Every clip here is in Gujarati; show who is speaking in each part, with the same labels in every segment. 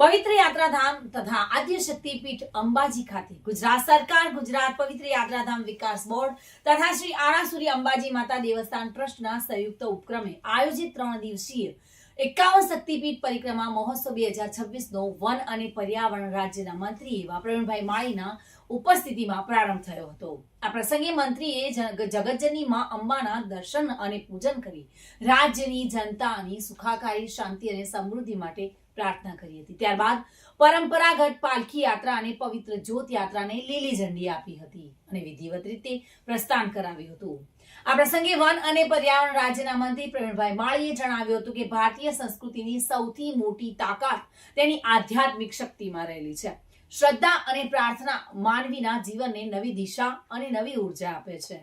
Speaker 1: પવિત્ર યાત્રાધામ તથા આદ્ય શક્તિપીઠ અંબાજી ખાતે ગુજરાત સરકાર, ગુજરાત પવિત્ર યાત્રાધામ વિકાસ બોર્ડ તથા શ્રી આરાસુરી અંબાજી માતા દેવસ્થાન ટ્રસ્ટના સંયુક્ત ઉપક્રમે આયોજિત ત્રણ દિવસીય એકાવન શક્તિપીઠ પરિક્રમા મહોત્સવ બે હજાર છવ્વીસનો વન અને પર્યાવરણ રાજ્યના મંત્રી એવા પ્રવીણભાઈ માળીના ઉપસ્થિતિમાં પ્રારંભ થયો હતો. આ પ્રસંગે મંત્રીએ જગ- માં અંબાના દર્શન અને પૂજન કરી રાજ્યની જનતાની સુખાકારી, શાંતિ અને સમૃદ્ધિ માટે પ્રાર્થના કરી હતી. ત્યારબાદ પરંપરાગત પાલખી યાત્રા અને પવિત્ર જ્યોત યાત્રાને લીલી ઝંડી આપી હતી અને વિધિવત રીતે પ્રસ્થાન કરાવ્યું હતું. આ પ્રસંગે વન અને પર્યાવરણ રાજ્યના મંત્રી પ્રવીણભાઈ માળીએ જણાવ્યું હતું કે ભારતીય સંસ્કૃતિની સૌથી મોટી તાકાત તેની આધ્યાત્મિક શક્તિમાં રહેલી છે. શ્રદ્ધા અને પ્રાર્થના માનવીના જીવનને નવી દિશા અને નવી ઊર્જા આપે છે.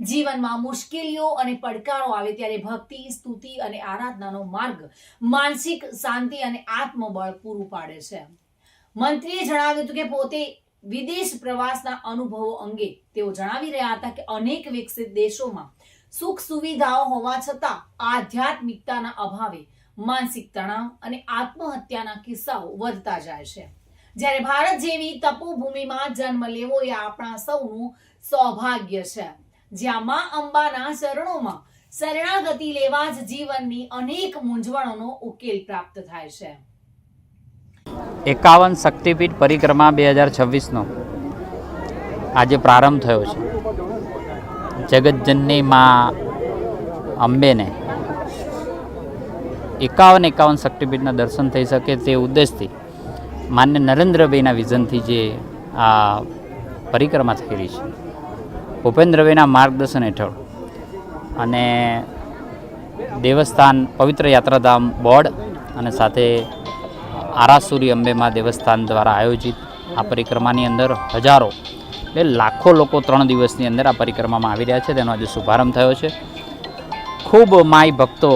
Speaker 1: જીવનમાં મુશ્કેલીઓ અને પડકારો આવે ત્યારે ભક્તિ, સ્તુતિ અને આરાધનાનો માર્ગ માનસિક શાંતિ અને આત્મબળ પૂરું પાડે છે. મંત્રીએ જણાવ્યું હતું કે પોતે વિદેશ પ્રવાસના અનુભવો અંગે તેઓ જણાવી રહ્યા હતા કે અનેક વિકસિત દેશોમાં સુખ સુવિધાઓ હોવા છતાં આધ્યાત્મિકતાના અભાવે માનસિક તણાવ અને આત્મહત્યાના કિસ્સાઓ વધતા જાય છે. જ્યારે ભારત જેવી તપોભૂમિમાં જન્મ લેવો એ આપણા સૌનું સૌભાગ્ય છે. જ્યાં અંબાના ચરણોમાં શરણાગતિ લેવા જ જીવનની અનેક મૂંઝવણોનો ઉકેલ પ્રાપ્ત થાય છે.
Speaker 2: એકાવન શક્તિપીઠ પરિક્રમા બે હજાર છવ્વીસનો આજે પ્રારંભ થયો છે. જગતજનની માં અંબેને એકાવન એકાવન શક્તિપીઠના દર્શન થઈ શકે તે ઉદ્દેશથી માન્ય નરેન્દ્રભાઈના વિઝનથી જે આ પરિક્રમા રહી છે. ભૂપેન્દ્રભાઈના માર્ગદર્શન હેઠળ અને દેવસ્થાન પવિત્ર યાત્રાધામ બોર્ડ અને સાથે આરાસુરી અંબેમાં દેવસ્થાન દ્વારા આયોજિત આ પરિક્રમાની અંદર હજારો એટલે લાખો લોકો ત્રણ દિવસની અંદર આ પરિક્રમામાં આવી રહ્યા છે. તેનો આજે શુભારંભ થયો છે. ખૂબ માય ભક્તો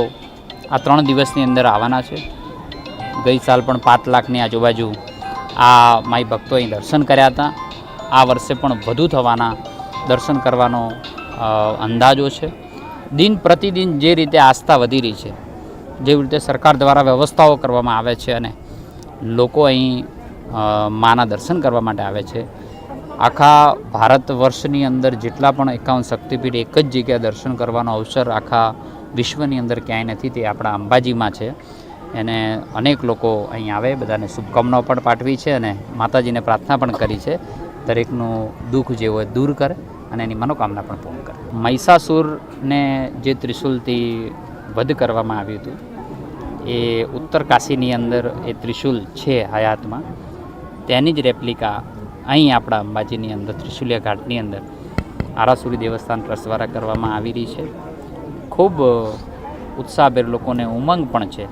Speaker 2: આ ત્રણ દિવસની અંદર આવવાના છે. ગઈ સાલ પણ પાંચ લાખની આજુબાજુ આ માય ભક્તો અહીં દર્શન કર્યા હતા. આ વર્ષે પણ વધુ થવાના દર્શન કરવાનો અંદાજો છે. દિન પ્રતિદિન જે રીતે આસ્થા વધી રહી છે, જેવી રીતે સરકાર દ્વારા વ્યવસ્થાઓ કરવામાં આવે છે અને લોકો અહીં માના દર્શન કરવા માટે આવે છે. આખા ભારત વર્ષની અંદર જેટલા પણ એકાવન શક્તિપીઠ એક જ જગ્યાએ દર્શન કરવાનો અવસર આખા વિશ્વની અંદર ક્યાંય નથી તે આપણા અંબાજીમાં છે. એને અનેક લોકો અહીં આવે, બધાને શુભકામનાઓ પણ પાઠવી છે અને માતાજીને પ્રાર્થના પણ કરી છે. દરેકનું દુઃખ જે હોય દૂર કરે. અને એની મનોકામના પણ પૂર્ણ કરે. મહિષાસુરને જે ત્રિશુલથી વધ કરવામાં આવ્યું હતું, એ ઉત્તર કાશીની અંદર એ ત્રિશુલ છે હયાતમાં. તેની જ રેપ્લિકા અહીં આપણા અંબાજીની અંદર, ત્રિશુલિયા ઘાટની અંદર આરાસુરી દેવસ્થાન ટ્રસ્ટ દ્વારા કરવામાં આવી રહી છે. ખૂબ ઉત્સાહભેર લોકોને ઉમંગ પણ છે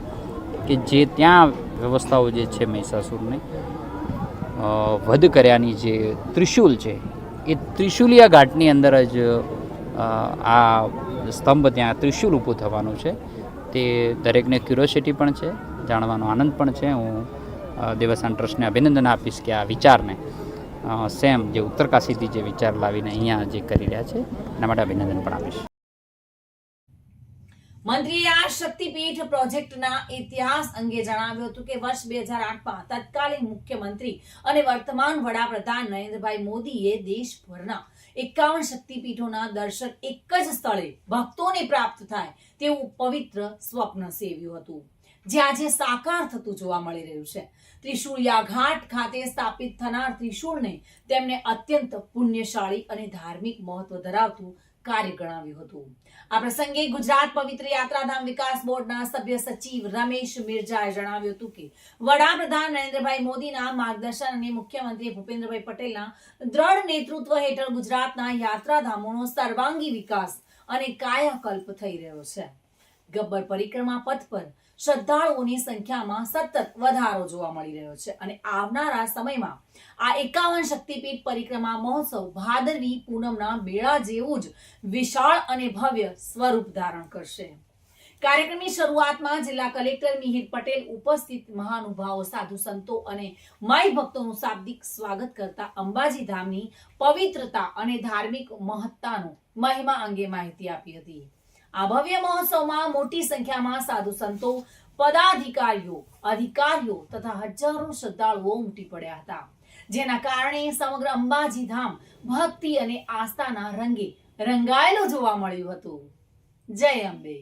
Speaker 2: કે જે ત્યાં વ્યવસ્થાઓ જે છે મહિષાસુરને વધ કર્યાની જે ત્રિશુલ છે એ ત્રિશુલિયા ઘાટની અંદર જ આ સ્તંભ ત્યાં ત્રિશુલ ઊભું થવાનું છે. તે દરેકને ક્યુરોસિટી પણ છે, જાણવાનો આનંદ પણ છે. હું દેવસ્થાન ટ્રસ્ટને અભિનંદન આપીશ કે આ વિચારને સેમ જે ઉત્તરકાશીથી જે વિચાર લાવીને અહીંયા જે કરી રહ્યા છે, એના માટે અભિનંદન પણ આપીશ.
Speaker 1: મંત્રીએ આ શક્તિપીઠ પ્રોજેક્ટના ઇતિહાસ અંગે જણાવ્યું હતું કે વર્ષ બે હજાર આઠમાં તત્કાલીન મુખ્યમંત્રી અને વર્તમાન વડાપ્રધાન નરેન્દ્રભાઈ મોદીએ દેશભરના એકાવન શક્તિપીઠોના દર્શન એક જ સ્થળે ભક્તોને પ્રાપ્ત થાય તેવું પવિત્ર સ્વપ્ન સેવ્યું હતું. જે આજે સાકાર થતું જોવા મળી રહ્યું છે. ત્રિશુળિયા ઘાટ ખાતે સ્થાપિત થનાર ત્રિશુળને તેમણે અત્યંત પુણ્યશાળી અને ધાર્મિક મહત્વ ધરાવતું કાર્ય ગણાવ્યું હતું. આ પ્રસંગે ગુજરાત પવિત્ર યાત્રાધામ વિકાસ બોર્ડના સભ્ય સચિવ રમેશ મિર્જાએ જણાવ્યું હતું કે, વડાપ્રધાન નરેન્દ્રભાઈ મોદીના માર્ગદર્શન અને મુખ્યમંત્રી ભૂપેન્દ્રભાઈ પટેલના દ્રઢ નેતૃત્વ હેઠળ ગુજરાતના યાત્રાધામોનો સર્વાંગી વિકાસ અને કાયાકલ્પ થઈ રહ્યો છે. ગબ્બર પરિક્રમા પથ પર શ્રદ્ધાળુઓની સંખ્યામાં સતત વધારો જોવા મળી રહ્યો છે અને આવનારા સમયમાં આ એકાવન શક્તિપીઠ પરિક્રમા મહોત્સવ ભાદરવી પૂનમના મેળા જેવું જ વિશાળ અને ભવ્ય સ્વરૂપ ધારણ કરશે. કાર્યક્રમની શરૂઆતમાં જિલ્લા કલેક્ટર મિહિર પટેલ ઉપસ્થિત મહાનુભાવો, સાધુ સંતો અને માઈ ભક્તોનું શાબ્દિક સ્વાગત કરતા અંબાજી ધામની પવિત્રતા અને ધાર્મિક મહત્તાનો મહિમા અંગે માહિતી આપી હતી. આ ભવ્ય મહોત્સવમાં મોટી સંખ્યામાં સાધુ સંતો, પદાધિકારીઓ, અધિકારીઓ તથા હજારો શ્રદ્ધાળુઓ ઉમટી પડ્યા હતા. જેના કારણે સમગ્ર અંબાજી ધામ ભક્તિ અને આસ્થાના રંગે રંગાયેલું જોવા મળ્યું હતું. જય અંબે.